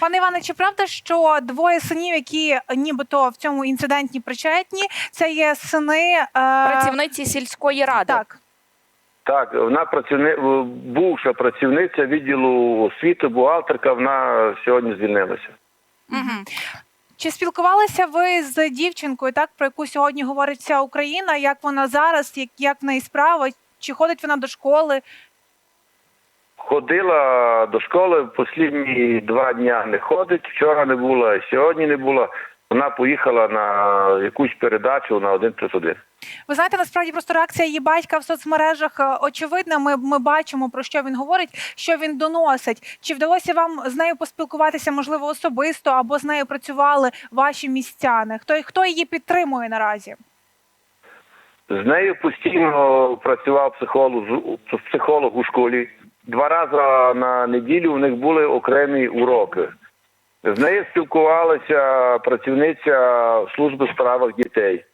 Пане Іване, чи правда, що двоє синів, які нібито в цьому інциденті причетні, це є сини е... Працівниці сільської ради. Так. Так, вона працівни... бувша працівниця відділу освіти, бухгалтерка, вона сьогодні звільнилася. Угу. Чи спілкувалися ви з дівчинкою, так про яку сьогодні говорить вся Україна? Як вона зараз, як, як в неї справа? Чи ходить вона до школи? Ходила до школи, послідні два дня не ходить. Вчора не була, сьогодні не була. Вона поїхала на якусь передачу на один плюс один. Ви знаєте, насправді просто реакція її батька в соцмережах е, очевидна. Ми, ми бачимо про що він говорить, що він доносить. Чи вдалося вам з нею поспілкуватися, можливо, особисто або з нею працювали ваші містяни? Хто хто її підтримує наразі? З нею постійно працював психолог, психолог у школі. Два рази на неділю у них були окремі уроки. З нею спілкувалася працівниця служби справах дітей.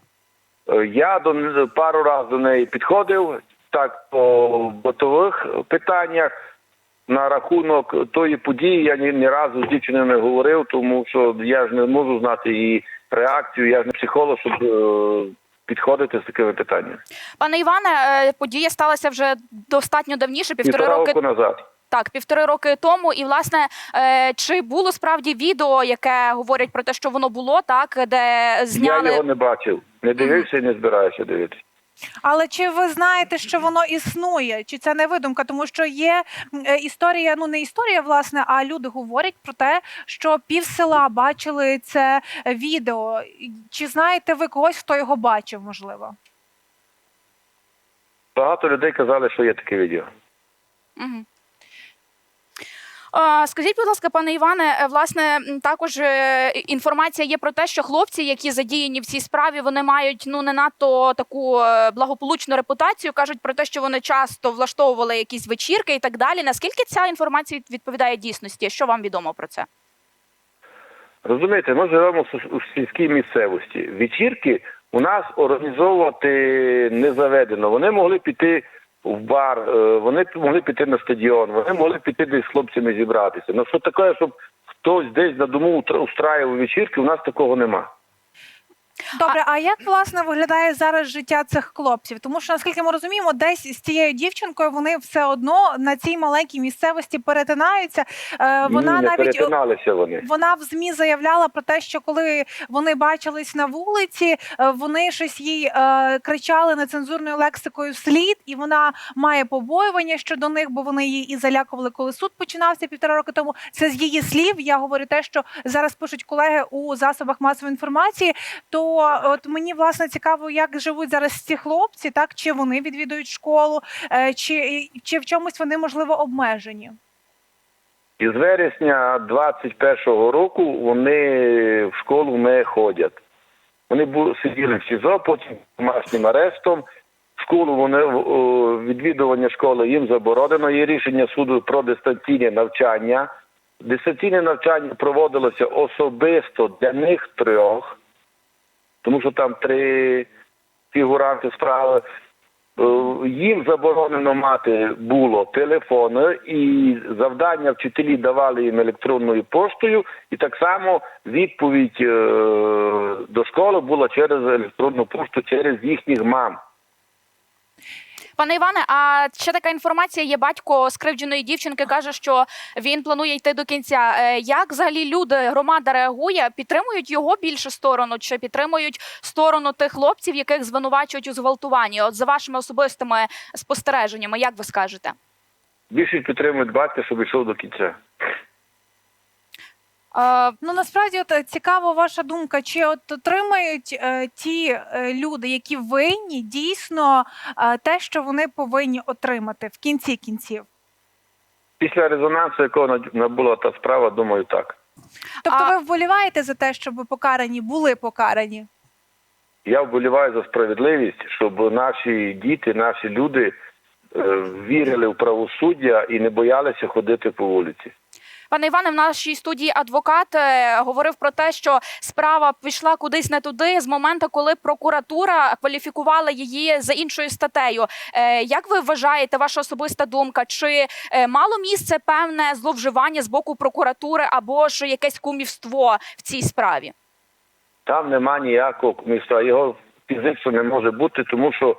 Е, Я до пару разів до неї підходив так по бытових питаннях. На рахунок тої події я ні, ні разу з дівчиною не говорив, тому що я ж не можу знати її реакцію. Я ж не психолог, щоб е, підходити з такими питаннями. Пане Іване, е, подія сталася вже достатньо давніше, півтори Півтора роки назад. Так, півтори роки тому, і власне е, чи було справді відео, яке говорять про те, що воно було, так де Я зняли його не бачив, не дивився і не збираюся дивитися. Але чи ви знаєте, що воно існує? Чи це не видумка? Тому що є е, історія, ну не історія, власне, а люди говорять про те, що пів села бачили це відео. Чи знаєте ви когось, хто його бачив, можливо? Багато людей казали, що є таке відео. Угу. Скажіть, будь ласка, пане Іване, е, власне, також е, інформація є про те, що хлопці, які задіяні в цій справі, вони мають ну не надто таку е, благополучну репутацію. кажуть про те, що вони часто влаштовували якісь вечірки і так далі. Наскільки ця інформація відповідає дійсності? Що вам відомо про це? Розумієте, ми живемо в сільській місцевості. Вечірки у нас організовувати не заведено. Вони могли піти в бар, е, вони могли піти на стадіон, вони могли піти десь з хлопцями зібратися. Ну що таке, щоб хтось десь на дому устраював вечірки, у нас такого нема. Добре, а як власне виглядає зараз життя цих хлопців? Тому що наскільки ми розуміємо, десь з цією дівчинкою вони все одно на цій маленькій місцевості перетинаються. Е, Вона Ні, не навіть перетиналися вони. Вона в змі заявляла про те, що коли вони бачились на вулиці, е, вони щось їй е, кричали нецензурною лексикою вслід, і вона має побоювання щодо них, бо вони її і залякували, коли суд починався півтора роки тому. Це з її слів. Я говорю те, що зараз пишуть колеги у засобах масової інформації. То от мені власне цікаво, як живуть зараз ці хлопці, так чи вони відвідують школу, е, чи, чи в чомусь вони можливо обмежені. Із вересня 21-го року вони в школу не ходять. Вони сиділи в СІЗО, потім домашнім арестом. Школу вони відвідування школи їм заборонено. Є рішення суду про дистанційне навчання. Дистанційне навчання проводилося особисто для них трьох, тому що там три фігуранти справи. Е, Їм заборонено мати було телефони, і завдання вчителі давали їм електронною поштою, і так само відповідь е, до школи була через електронну пошту, через їхніх мам. Пане Іване, а ще така інформація є батько скривдженої дівчинки, каже, що він планує йти до кінця. Е, Як взагалі люди, громада реагує? Підтримують його більше сторону, чи підтримують сторону тих хлопців, яких звинувачують у зґвалтуванні? От за вашими особистими спостереженнями, як ви скажете? Більшість підтримують батька, щоб йшов до кінця. Е, ну насправді от е, цікава ваша думка, чи от отримають е, ті е, люди, які винні, дійсно е, те, що вони повинні отримати в кінці кінців? Після резонансу, якого набула та справа, думаю, так. Тобто, А- ви вболіваєте за те, щоб покарані були покарані? Я вболіваю за справедливість, щоб наші діти, наші люди е, вірили в правосуддя і не боялися ходити по вулиці. Пане Іване, в нашій студії адвокат е, говорив про те, що справа пішла кудись не туди з моменту, коли прокуратура кваліфікувала її за іншою статтею. Е, Як ви вважаєте, ваша особиста думка? Чи е, мало місце певне зловживання з боку прокуратури або ж якесь кумівство в цій справі? Там нема ніякого міста. Його фізично не може бути, тому що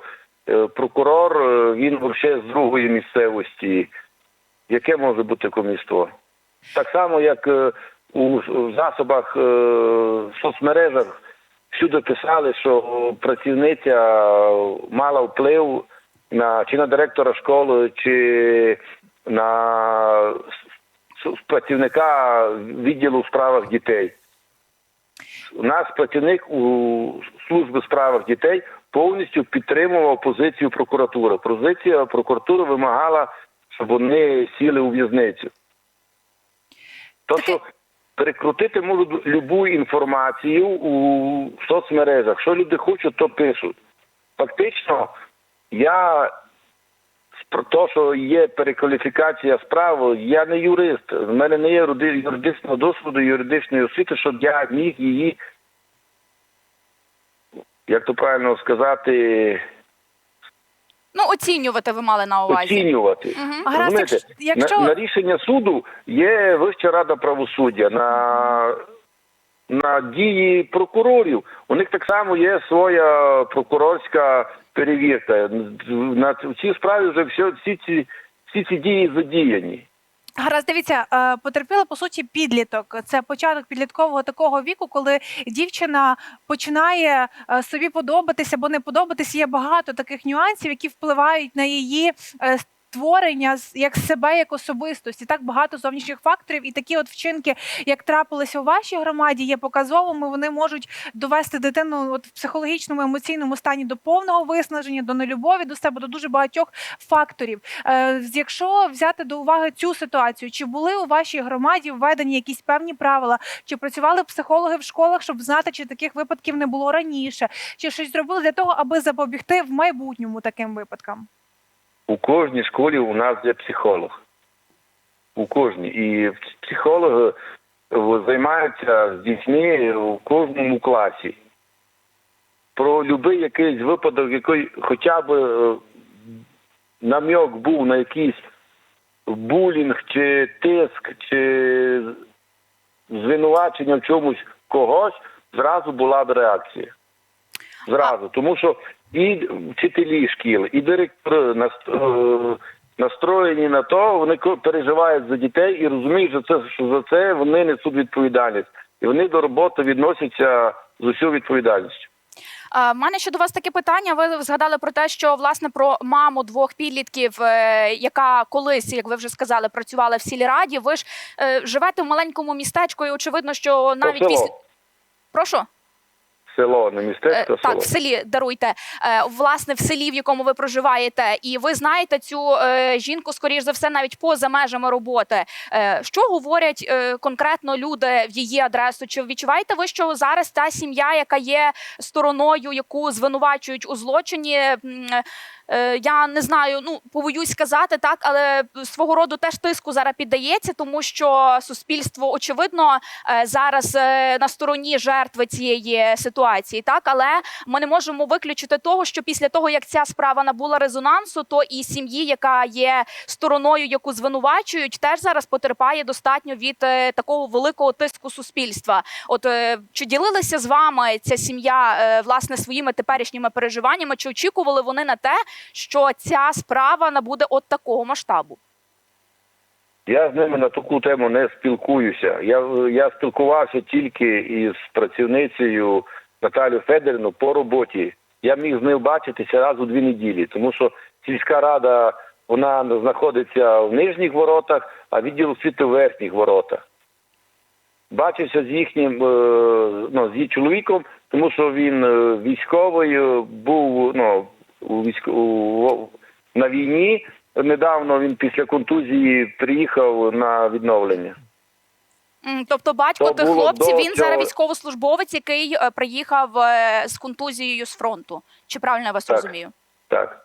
прокурор він взагалі з другої місцевості. Яке може бути коміство? Так само, як е, у засобах е, в соцмережах всюди писали, що працівниця мала вплив на чи на директора школи, чи на працівника відділу в справах дітей. У нас працівник у служби справах дітей повністю підтримував позицію прокуратури. Позиція прокуратури вимагала, щоб вони сіли у в'язницю. Тобто перекрутити можуть любу інформацію у соцмережах. Що люди хочуть, то пишуть. Фактично, я про те, що є перекваліфікація справи, я не юрист. В мене не є юридичного досвіду, юридичної освіти, щоб я міг її, як то правильно сказати, Ну, оцінювати ви мали на увазі. оцінювати. Мгм. Гаразд, Розумієте, якщо- на, на рішення суду є Вища рада правосуддя. На, на дії прокурорів у них так само є своя прокурорська перевірка. На в цій справі вже все, всі ці всі ці дії задіяні. Гаразд, дивіться, е, потерпіла по суті підліток. Це початок підліткового такого віку, коли дівчина починає е, собі подобатися або не подобатися. Є багато таких нюансів, які впливають на її е, створення як себе, як особистості. Так багато зовнішніх факторів, і такі от вчинки, як трапилися у вашій громаді, є показовими. Вони можуть довести дитину от в психологічному емоційному стані до повного виснаження, до нелюбові до себе, до дуже багатьох факторів. Е, Якщо взяти до уваги цю ситуацію, чи були у вашій громаді введені якісь певні правила, чи працювали психологи в школах, щоб знати, чи таких випадків не було раніше, чи щось зробили для того, аби запобігти в майбутньому таким випадкам? У кожній школі у нас є психолог. У кожній. І психологи е, займаються з дітьми у кожному класі. Про будь-який якийсь випадок, який хоча б е, намек був на якийсь булінг, чи тиск, чи звинувачення в чомусь когось, зразу була б реакція. Зразу. Тому що і вчителі шкіл, і директори е, настроєні на то, вони переживають за дітей і розуміють, що це що за це вони несуть відповідальність. І вони до роботи відносяться з усю відповідальністю. В мене ще до вас таке питання. Ви згадали про те, що власне про маму двох підлітків, е, яка колись, як ви вже сказали, працювала в сільраді. Ви ж е, живете в маленькому містечку, і очевидно, що навіть після прошу. Село, не Е, містечко, а Так, в селі даруйте. Е, Власне, в селі, в якому ви проживаєте, і ви знаєте цю е, жінку, скоріш за все, навіть поза межами роботи. Е, Що говорять е, конкретно люди в її адресу? Чи відчуваєте ви, що зараз та сім'я, яка є стороною, яку звинувачують у злочині? е, Я не знаю, ну побоюсь сказати так, але свого роду теж тиску зараз піддається, тому що суспільство очевидно е, зараз е, на стороні жертви цієї ситуації, так але ми не можемо виключити того, що після того як ця справа набула резонансу, то і сім'ї, яка є стороною, яку звинувачують, теж зараз потерпає достатньо від е, такого великого тиску суспільства. От е, чи ділилися з вами ця сім'я е, власне своїми теперішніми переживаннями? Чи очікували вони на те, що ця справа набуде от такого масштабу? Я з ними на таку тему не спілкуюся. Я, я спілкувався тільки із працівницею Наталією Федорівною по роботі. Я міг з нею бачитися раз у дві неділі, тому що сільська рада вона знаходиться в нижніх воротах, а відділ освіти в верхніх воротах. Бачився з їхнім е, ну, з її чоловіком, тому що він е, військовий був ну, у військ... у... на війні. Недавно він після контузії приїхав на відновлення. Тобто батько То тих хлопців він він зараз військовослужбовець, який е, приїхав е, з контузією з фронту. Чи правильно я вас Так. розумію? Так.